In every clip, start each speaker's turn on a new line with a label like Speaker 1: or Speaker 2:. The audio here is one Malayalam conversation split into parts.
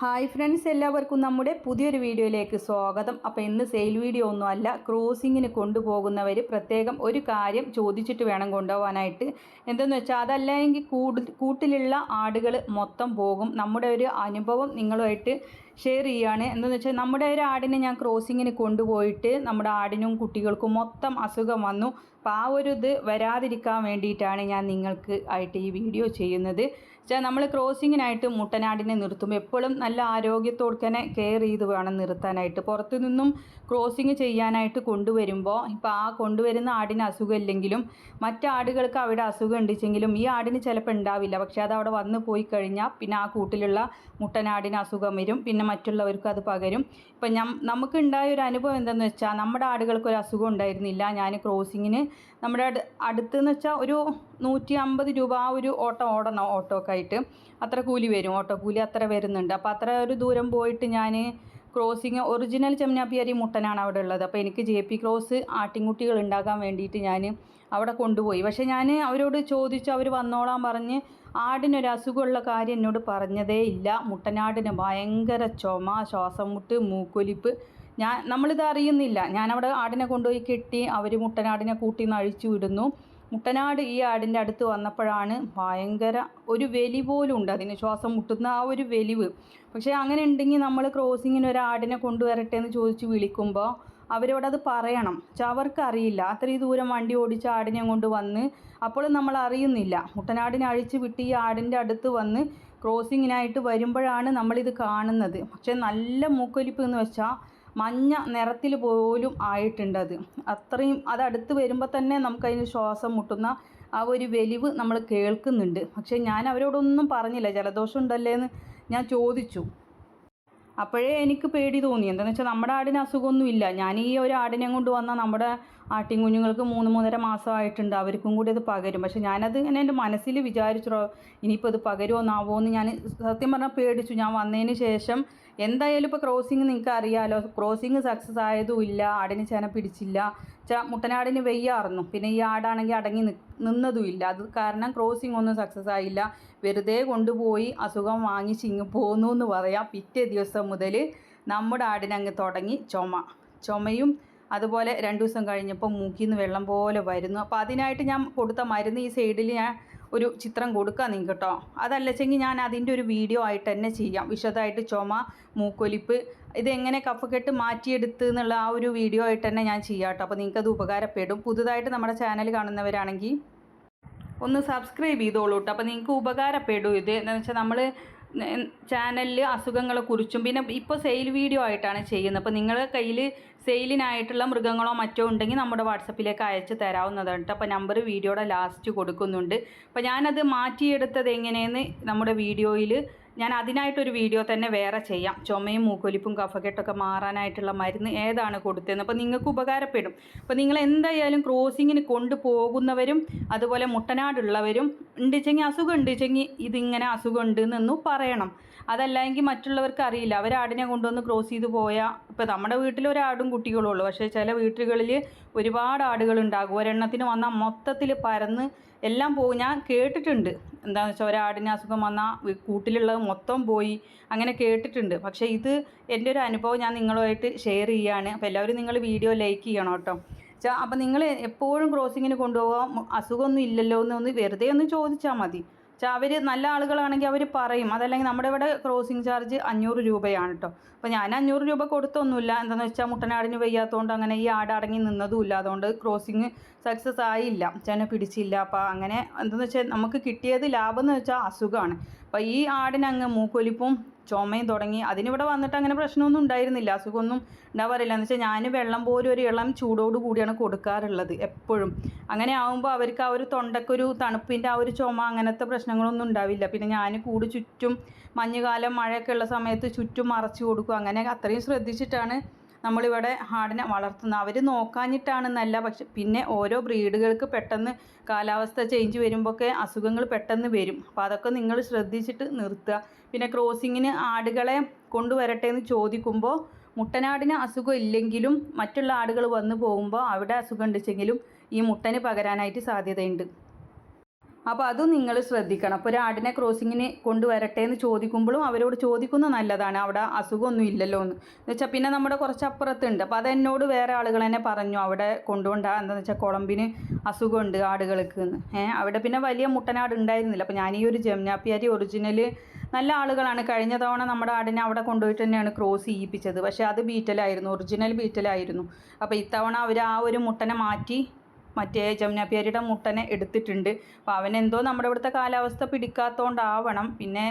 Speaker 1: ഹായ് ഫ്രണ്ട്സ് എല്ലാവർക്കും നമ്മുടെ പുതിയൊരു വീഡിയോയിലേക്ക് സ്വാഗതം. അപ്പോൾ ഇന്ന് സെയിൽ വീഡിയോ ഒന്നുമല്ല ക്രൂസിങ്ങിന് കൊണ്ടുപോകുന്നവർ പ്രത്യേകം ഒരു കാര്യം ചോദിച്ചിട്ട് വേണം കൊണ്ടുപോകാനായിട്ട്. എന്തെന്ന് വെച്ചാൽ അതല്ലെങ്കിൽ കൂടു കൂട്ടിലുള്ള ആടുകൾ മൊത്തം പോകും. നമ്മുടെ ഒരു അനുഭവം നിങ്ങളുമായിട്ട് ഷെയർ ചെയ്യുകയാണ്. എന്താണെന്ന് വെച്ചാൽ നമ്മുടെ ഒരു ആടിനെ ഞാൻ ക്രോസിങ്ങിന് കൊണ്ടുപോയിട്ട് നമ്മുടെ ആടിനും കുട്ടികൾക്കും മൊത്തം അസുഖം വന്നു. അപ്പോൾ ആ ഒരു ഇത് വരാതിരിക്കാൻ വേണ്ടിയിട്ടാണ് ഞാൻ നിങ്ങൾക്ക് ആയിട്ട് ഈ വീഡിയോ ചെയ്യുന്നത്. വെച്ചാൽ നമ്മൾ ക്രോസിങ്ങിനായിട്ട് മുട്ടനാടിനെ നിർത്തുമ്പോൾ എപ്പോഴും നല്ല ആരോഗ്യത്തോടെ തന്നെ കെയർ ചെയ്ത് വേണം നിർത്താനായിട്ട്. പുറത്തു നിന്നും ക്രോസിങ് ചെയ്യാനായിട്ട് കൊണ്ടുവരുമ്പോൾ ഇപ്പോൾ ആ കൊണ്ടുവരുന്ന ആടിന് അസുഖമില്ലെങ്കിലും മറ്റാടുകൾക്ക് അവിടെ അസുഖം ഉണ്ടെച്ചെങ്കിലും ഈ ആടിന് ചിലപ്പോൾ ഉണ്ടാവില്ല. പക്ഷേ അത് അവിടെ വന്ന് പോയി കഴിഞ്ഞാൽ പിന്നെ ആ കൂട്ടിലുള്ള മുട്ടനാടിന് അസുഖം വരും. പിന്നെ മറ്റുള്ളവർക്ക് അത് പകരും. ഇപ്പം ഞാൻ നമുക്ക് ഉണ്ടായ ഒരു അനുഭവം എന്താണെന്ന് വെച്ചാൽ നമ്മുടെ ആടുകൾക്ക് ഒരു അസുഖം ഉണ്ടായിരുന്നില്ല. ഞാൻ ക്രോസിങ്ങിന് നമ്മുടെ അടു അടുത്തെന്ന് വെച്ചാൽ ഒരു നൂറ്റി അമ്പത് രൂപ ആ ഒരു ഓട്ടം ഓടണം ഓട്ടോ ഒക്കെ ആയിട്ട് അത്ര കൂലി വരും ഓട്ടോ കൂലി അത്ര വരുന്നുണ്ട്. അപ്പോൾ അത്ര ഒരു ദൂരം പോയിട്ട് ഞാൻ ക്രോസിങ് ഒറിജിനൽ ചെമ്മനാപ്പിയാരി മുട്ടനാണ് അവിടെ ഉള്ളത്. അപ്പോൾ എനിക്ക് ജെ പി ക്രോസ് ആട്ടിൻകുട്ടികൾ ഉണ്ടാക്കാൻ വേണ്ടിയിട്ട് ഞാൻ അവിടെ കൊണ്ടുപോയി. പക്ഷേ ഞാൻ അവരോട് ചോദിച്ചു അവർ വന്നോളാൻ പറഞ്ഞ് ആടിനൊരു അസുഖമുള്ള കാര്യം എന്നോട് പറഞ്ഞതേ ഇല്ല. മുട്ടനാടിന് ഭയങ്കര ചുമ ശ്വാസം മുട്ട് മൂക്കൊലിപ്പ്. ഞാൻ നമ്മളിത് അറിയുന്നില്ല. ഞാനവിടെ ആടിനെ കൊണ്ടുപോയി കെട്ടി അവർ മുട്ടനാടിനെ കൂട്ടി നഴിച്ചു വിടുന്നു. മുട്ടനാട് ഈ ആടിന്റെ അടുത്ത് വന്നപ്പോഴാണ് ഭയങ്കര ഒരു വെലി പോലും ഉണ്ട്. അതിന് ശ്വാസം മുട്ടുന്ന ആ ഒരു വെലിവ്. പക്ഷേ അങ്ങനെ ഉണ്ടെങ്കിൽ നമ്മൾ ക്രോസിങ്ങിന് ഒരു ആടിനെ കൊണ്ടുവരട്ടെ എന്ന് ചോദിച്ച് വിളിക്കുമ്പോൾ അവരോട് അത് പറയണം. പക്ഷെ അവർക്ക് അറിയില്ല. അത്രയും ദൂരം വണ്ടി ഓടിച്ച് ആടിനെ കൊണ്ട് വന്ന് അപ്പോഴും നമ്മൾ അറിയുന്നില്ല. മുട്ടനാടിനെ അഴിച്ച് വിട്ട് ഈ ആടിന്റെ അടുത്ത് വന്ന് ക്രോസിങ്ങിനായിട്ട് വരുമ്പോഴാണ് നമ്മളിത് കാണുന്നത്. പക്ഷേ നല്ല മൂക്കൊലിപ്പ് എന്ന് വെച്ചാൽ മഞ്ഞ നിറത്തിൽ പോലും ആയിട്ടുണ്ട് അത് അത്രയും അത് അടുത്ത് വരുമ്പോൾ തന്നെ നമുക്കതിന് ശ്വാസം മുട്ടുന്ന ആ ഒരു വെലിവ് നമ്മൾ കേൾക്കുന്നുണ്ട്. പക്ഷേ ഞാൻ അവരോടൊന്നും പറഞ്ഞില്ല. ജലദോഷം ഉണ്ടല്ലേ എന്ന് ഞാൻ ചോദിച്ചു. അപ്പോഴേ എനിക്ക് പേടി തോന്നി. എന്താണെന്ന് വെച്ചാൽ നമ്മുടെ ആടിന് അസുഖമൊന്നുമില്ല ഞാൻ ഈ ഒരു ആടിനെ കൊണ്ട് വന്നാൽ നമ്മുടെ ആട്ടിൻ കുഞ്ഞുങ്ങൾക്ക് മൂന്ന് മൂന്നര മാസമായിട്ടുണ്ട് അവർക്കും കൂടി അത് പകരും. പക്ഷേ ഞാനത് ഇങ്ങനെ എന്റെ മനസ്സിൽ വിചാരിച്ചോ ഇനിയിപ്പോൾ ഇത് പകരുമോ എന്നാവോ എന്ന് ഞാൻ സത്യം പറഞ്ഞാൽ പേടിച്ചു. ഞാൻ വന്നതിന് ശേഷം എന്തായാലും ഇപ്പോൾ ക്രോസിങ് നിങ്ങൾക്ക് അറിയാലോ ക്രോസിങ് സക്സസ് ആയതും ഇല്ല ആടിന് ചേന പിടിച്ചില്ല. മുട്ടനാടിന് വെയ്യാറുന്നു പിന്നെ ഈ ആടാണെങ്കിൽ അടങ്ങി നിന്നതും ഇല്ല. അത് കാരണം ക്രോസിങ് ഒന്നും സക്സസ് ആയില്ല. വെറുതെ കൊണ്ടുപോയി അസുഖം വാങ്ങിച്ച് ഇങ്ങ് പോന്നു എന്ന് പറയാം. പിറ്റേ ദിവസം മുതൽ നമ്മുടെ ആടിനങ്ങ് തുടങ്ങി ചുമ. ചുമയും അതുപോലെ രണ്ട് ദിവസം കഴിഞ്ഞപ്പോൾ മൂക്കിൽ നിന്ന് വെള്ളം പോലെ വരുന്നു. അപ്പോൾ അതിനായിട്ട് ഞാൻ കൊടുത്ത മരുന്ന് ഈ സൈഡിൽ ഞാൻ ഒരു ചിത്രം കൊടുക്കാം നിങ്ങൾക്ക് കേട്ടോ അതല്ലച്ചെങ്കിൽ ഞാൻ അതിന്റെ ഒരു വീഡിയോ ആയിട്ട് തന്നെ ചെയ്യാം. വിശദമായിട്ട് ചുമ മൂക്കൊലിപ്പ് ഇതെങ്ങനെ കഫക്കെട്ട് മാറ്റിയെടുത്ത് എന്നുള്ള ആ ഒരു വീഡിയോ ആയിട്ട് തന്നെ ഞാൻ ചെയ്യാം കേട്ടോ അപ്പോൾ നിങ്ങൾക്കത് ഉപകാരപ്പെടും. പുതുതായിട്ട് നമ്മുടെ ചാനൽ കാണുന്നവരാണെങ്കിൽ ഒന്ന് സബ്സ്ക്രൈബ് ചെയ്തോളൂ കേട്ടോ അപ്പോൾ നിങ്ങൾക്ക് ഉപകാരപ്പെടും ഇത്. എന്താണെന്ന് വെച്ചാൽ നമ്മൾ ചാനലിൽ അസുഖങ്ങളെ കുറിച്ചും പിന്നെ ഇപ്പോൾ സെയിൽ വീഡിയോ ആയിട്ടാണ് ചെയ്യുന്നത്. അപ്പോൾ നിങ്ങളുടെ കയ്യിൽ സെയിലിനായിട്ടുള്ള മൃഗങ്ങളോ മറ്റോ ഉണ്ടെങ്കിൽ നമ്മുടെ വാട്സപ്പിലേക്ക് അയച്ച് തരാവുന്നതാണ് അപ്പോൾ നമ്പർ വീഡിയോയുടെ ലാസ്റ്റ് കൊടുക്കുന്നുണ്ട്. അപ്പോൾ ഞാനത് മാറ്റിയെടുത്തത് എങ്ങനെയെന്ന് നമ്മുടെ വീഡിയോയിൽ ഞാൻ അതിനായിട്ടൊരു വീഡിയോ തന്നെ വേറെ ചെയ്യാം. ചുമയും മൂക്കൊലിപ്പും കഫക്കെട്ടൊക്കെ മാറാനായിട്ടുള്ള മരുന്ന് ഏതാണ് കൊടുത്തതെന്ന്. അപ്പോൾ നിങ്ങൾക്ക് ഉപകാരപ്പെടും. അപ്പോൾ നിങ്ങൾ എന്തായാലും ക്രോസിങ്ങിന് കൊണ്ടുപോകുന്നവരും അതുപോലെ മുട്ടനാടുള്ളവരും ഉണ്ടിച്ചെങ്കിൽ അസുഖം ഉണ്ടിച്ചെങ്കിൽ ഇതിങ്ങനെ അസുഖം ഉണ്ട് എന്നൊന്നും പറയണം. അതല്ലെങ്കിൽ മറ്റുള്ളവർക്ക് അറിയില്ല. അവർ ആടിനെ കൊണ്ടുവന്ന് ക്രോസ് ചെയ്ത് പോയാൽ ഇപ്പോൾ നമ്മുടെ വീട്ടിൽ ഒരാടും കുട്ടികളും ഉള്ളൂ. പക്ഷേ ചില വീട്ടുകളിൽ ഒരുപാട് ആടുകൾ ഉണ്ടാകും. ഒരെണ്ണത്തിന് വന്നാൽ മൊത്തത്തിൽ പരന്ന് എല്ലാം പോകും. ഞാൻ കേട്ടിട്ടുണ്ട്. എന്താണെന്ന് വെച്ചാൽ ഒരാടിന് അസുഖം വന്നാൽ കൂട്ടിലുള്ളത് മൊത്തം പോയി അങ്ങനെ കേട്ടിട്ടുണ്ട്. പക്ഷേ ഇത് എന്റെ ഒരു അനുഭവം ഞാൻ നിങ്ങളുമായിട്ട് ഷെയർ ചെയ്യുകയാണ്. അപ്പോൾ എല്ലാവരും നിങ്ങൾ വീഡിയോ ലൈക്ക് ചെയ്യണം കേട്ടോ. അപ്പം നിങ്ങൾ എപ്പോഴും ക്രോസിങ്ങിന് കൊണ്ടുപോകാം. അസുഖമൊന്നും ഇല്ലല്ലോ എന്ന് ഒന്ന് വെറുതെ ഒന്ന് ചോദിച്ചാൽ മതി. അവർ നല്ല ആളുകളാണെങ്കിൽ അവർ പറയും. അതല്ലെങ്കിൽ നമ്മുടെ ഇവിടെ ക്രോസിങ് ചാർജ് അഞ്ഞൂറ് രൂപയാണ് കേട്ടോ അപ്പോൾ ഞാൻ അഞ്ഞൂറ് രൂപ കൊടുത്തൊന്നുമില്ല. എന്താണെന്ന് വെച്ചാൽ മുട്ടനാടിന് വയ്യാത്തതുകൊണ്ട് അങ്ങനെ ഈ ആട് അടങ്ങി നിന്നതുമില്ല അതുകൊണ്ട് ക്രോസിങ് സക്സസ് ആയില്ല. ചേനെ പിടിച്ചില്ല. അപ്പോൾ അങ്ങനെ എന്താണെന്ന് വെച്ചാൽ നമുക്ക് കിട്ടിയത് ലാഭം എന്ന് വെച്ചാൽ അസുഖമാണ്. അപ്പോൾ ഈ ആടിനങ്ങ് മൂക്കൊലിപ്പും ചുമയും തുടങ്ങി. അതിനിവിടെ വന്നിട്ട് അങ്ങനെ പ്രശ്നമൊന്നും ഉണ്ടായിരുന്നില്ല. അസുഖമൊന്നും ഉണ്ടാവാറില്ല. എന്ന് വെച്ചാൽ ഞാൻ വെള്ളം പോലും ഒരു ഇളം ചൂടോട് കൂടിയാണ് കൊടുക്കാറുള്ളത് എപ്പോഴും. അങ്ങനെ ആകുമ്പോൾ അവർക്ക് ആ ഒരു തൊണ്ടക്കൊരു തണുപ്പിന്റെ ആ ഒരു ചുമ അങ്ങനത്തെ പ്രശ്നങ്ങളൊന്നും ഉണ്ടാവില്ല. പിന്നെ ഞാൻ കൂട് ചുറ്റും മഞ്ഞുകാലം മഴയൊക്കെ ഉള്ള സമയത്ത് ചുറ്റും മറച്ചു കൊടുക്കും. അങ്ങനെ അത്രയും ശ്രദ്ധിച്ചിട്ടാണ് നമ്മളിവിടെ ആടിനെ വളർത്തുന്നത് അവർ നോക്കാഞ്ഞിട്ടാണെന്നല്ല പക്ഷെ പിന്നെ ഓരോ ബ്രീഡുകൾക്ക് പെട്ടെന്ന് കാലാവസ്ഥ ചേഞ്ച് വരുമ്പോഴൊക്കെ അസുഖങ്ങൾ പെട്ടെന്ന് വരും. അപ്പോൾ അതൊക്കെ നിങ്ങൾ ശ്രദ്ധിച്ചിട്ട് നിർത്തുക. പിന്നെ ക്രോസിങ്ങിന് ആടുകളെ കൊണ്ടുവരട്ടെ എന്ന് ചോദിക്കുമ്പോൾ മുട്ടനാടിന് അസുഖം ഇല്ലെങ്കിലും മറ്റുള്ള ആടുകൾ വന്നു പോകുമ്പോൾ അവിടെ അസുഖം ഉണ്ടെച്ചെങ്കിലും ഈ മുട്ടന് പകരാനായിട്ട് സാധ്യതയുണ്ട്. അപ്പോൾ അതും നിങ്ങൾ ശ്രദ്ധിക്കണം. അപ്പോൾ ഒരാടിനെ ക്രോസിങ്ങിന് കൊണ്ടുവരട്ടെ എന്ന് ചോദിക്കുമ്പോഴും അവരോട് ചോദിക്കുന്നത് നല്ലതാണ്. അവിടെ അസുഖമൊന്നും ഇല്ലല്ലോ എന്ന്. വെച്ചാൽ പിന്നെ നമ്മുടെ കുറച്ച് അപ്പുറത്തുണ്ട് അപ്പോൾ അതെന്നോട് വേറെ ആളുകൾ തന്നെ പറഞ്ഞു അവിടെ കൊണ്ടുകൊണ്ടാ എന്താണെന്ന് വെച്ചാൽ കുളമ്പിന് അസുഖമുണ്ട് ആടുകൾക്ക് എന്ന്. ഏഹ് അവിടെ പിന്നെ വലിയ മുട്ടനാട് ഉണ്ടായിരുന്നില്ല. അപ്പോൾ ഞാൻ ഈ ഒരു ജംനാപ്പിയാരി ഒറിജിനൽ നല്ല ആളുകളാണ്. കഴിഞ്ഞ തവണ നമ്മുടെ ആടിനെ അവിടെ കൊണ്ടുപോയിട്ട് തന്നെയാണ് ക്രോസ് ചെയ്യിപ്പിച്ചത്. പക്ഷേ അത് ബീറ്റലായിരുന്നു ഒറിജിനൽ ബീറ്റലായിരുന്നു അപ്പോൾ ഇത്തവണ അവർ ആ ഒരു മുട്ടനെ മാറ്റി മറ്റേ ജമുനാപ്പിയാരിയുടെ മുട്ടനെ എടുത്തിട്ടുണ്ട്. അപ്പോൾ അവനെന്തോ നമ്മുടെ ഇവിടുത്തെ കാലാവസ്ഥ പിടിക്കാത്തതുകൊണ്ടാവണം പിന്നെ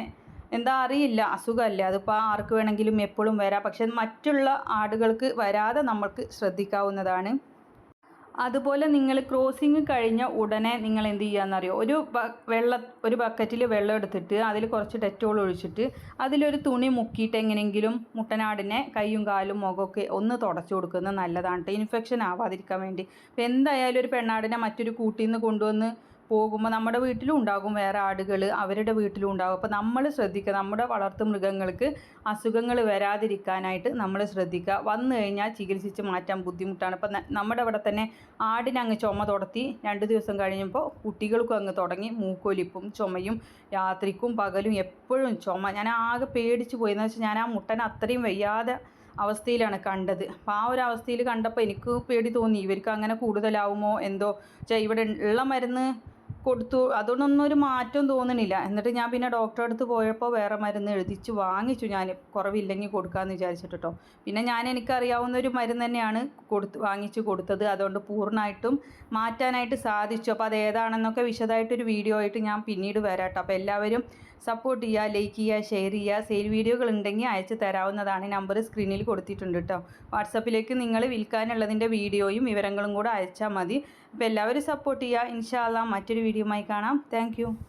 Speaker 1: എന്താ അറിയില്ല അസുഖമല്ലേ. അതിപ്പോൾ ആർക്ക് വേണമെങ്കിലും എപ്പോഴും വരാം. പക്ഷെ മറ്റുള്ള ആടുകൾക്ക് വരാതെ നമ്മൾക്ക് ശ്രദ്ധിക്കാവുന്നതാണ്. അതുപോലെ നിങ്ങൾ ക്രോസിങ് കഴിഞ്ഞ ഉടനെ നിങ്ങൾ എന്ത് ചെയ്യാന്നറിയോ ഒരു വെള്ള ഒരു ബക്കറ്റിൽ വെള്ളം എടുത്തിട്ട് അതിൽ കുറച്ച് ഡെറ്റോൾ ഒഴിച്ചിട്ട് അതിലൊരു തുണി മുക്കിയിട്ട് എങ്ങനെയെങ്കിലും മുട്ടനാടിനെ കൈയും കാലും മുഖമൊക്കെ ഒന്ന് തുടച്ചു കൊടുക്കുന്നത് നല്ലതാണ് ഇൻഫെക്ഷൻ ആവാതിരിക്കാൻ വേണ്ടി. അപ്പോൾ എന്തായാലും ഒരു പെണ്ണാടിനെ മറ്റൊരു കൂട്ടിൽ നിന്ന് കൊണ്ടുവന്ന് പോകുമ്പോൾ നമ്മുടെ വീട്ടിലും ഉണ്ടാകും വേറെ ആടുകൾ അവരുടെ വീട്ടിലും ഉണ്ടാകും. അപ്പോൾ നമ്മൾ ശ്രദ്ധിക്കുക നമ്മുടെ വളർത്തു മൃഗങ്ങൾക്ക് അസുഖങ്ങൾ വരാതിരിക്കാനായിട്ട് നമ്മൾ ശ്രദ്ധിക്കുക. വന്നു കഴിഞ്ഞാൽ ചികിത്സിച്ച് മാറ്റാൻ ബുദ്ധിമുട്ടാണ്. ഇപ്പം നമ്മുടെ ഇവിടെ തന്നെ ആടിനെ അങ്ങ് ചുമ തുടത്തി രണ്ട് ദിവസം കഴിഞ്ഞപ്പോൾ കുട്ടികൾക്കും അങ്ങ് തുടങ്ങി. മൂക്കൊലിപ്പും ചുമയും രാത്രിക്കും പകലും എപ്പോഴും ചുമ. ഞാൻ ആകെ പേടിച്ച് പോയെന്ന് വെച്ചാൽ ഞാൻ ആ മുട്ടനെ അത്രയും വയ്യാതെ അവസ്ഥയിലാണ് കണ്ടത്. അപ്പോൾ ആ ഒരു അവസ്ഥയിൽ കണ്ടപ്പോൾ എനിക്ക് പേടി തോന്നി. ഇവർക്ക് അങ്ങനെ കൂടുതലാവുമോ? എന്തോ? ഇവിടെ ഉള്ള മരുന്ന് കൊടുത്തു. അതുകൊണ്ടൊന്നും ഒരു മാറ്റം തോന്നണില്ല. എന്നിട്ട് ഞാൻ പിന്നെ ഡോക്ടറെ അടുത്ത് പോയപ്പോൾ വേറെ മരുന്ന് എഴുതിച്ച് വാങ്ങിച്ചു ഞാൻ. കുറവില്ലെങ്കിൽ കൊടുക്കാമെന്ന് വിചാരിച്ചിട്ട് കേട്ടോ പിന്നെ ഞാൻ എനിക്കറിയാവുന്ന ഒരു മരുന്ന് തന്നെയാണ് കൊടുത്ത് വാങ്ങിച്ച് കൊടുത്തത്. അതുകൊണ്ട് പൂർണമായിട്ടും മാറ്റാനായിട്ട് സാധിച്ചു. അപ്പോൾ അത് ഏതാണെന്നൊക്കെ വിശദമായിട്ടൊരു വീഡിയോ ആയിട്ട് ഞാൻ പിന്നീട് വരാം കേട്ടോ. അപ്പോൾ എല്ലാവരും സപ്പോർട്ട് ചെയ്യുക ലൈക്ക് ചെയ്യുക ഷെയർ ചെയ്യുക സെയിൽ വീഡിയോകൾ ഉണ്ടെങ്കിൽ അയച്ചു തരാവുന്നതാണ്. നമ്പർ സ്ക്രീനിൽ കൊടുത്തിട്ടുണ്ട് കേട്ടോ വാട്സപ്പിലേക്ക് നിങ്ങൾ വിൽക്കാനുള്ളതിന്റെ വീഡിയോയും വിവരങ്ങളും കൂടെ അയച്ചാൽ മതി. അപ്പോൾ എല്ലാവരും സപ്പോർട്ട് ചെയ്യുക. ഇൻഷാല്ല മറ്റൊരു വീഡിയോയുമായി കാണാം. താങ്ക്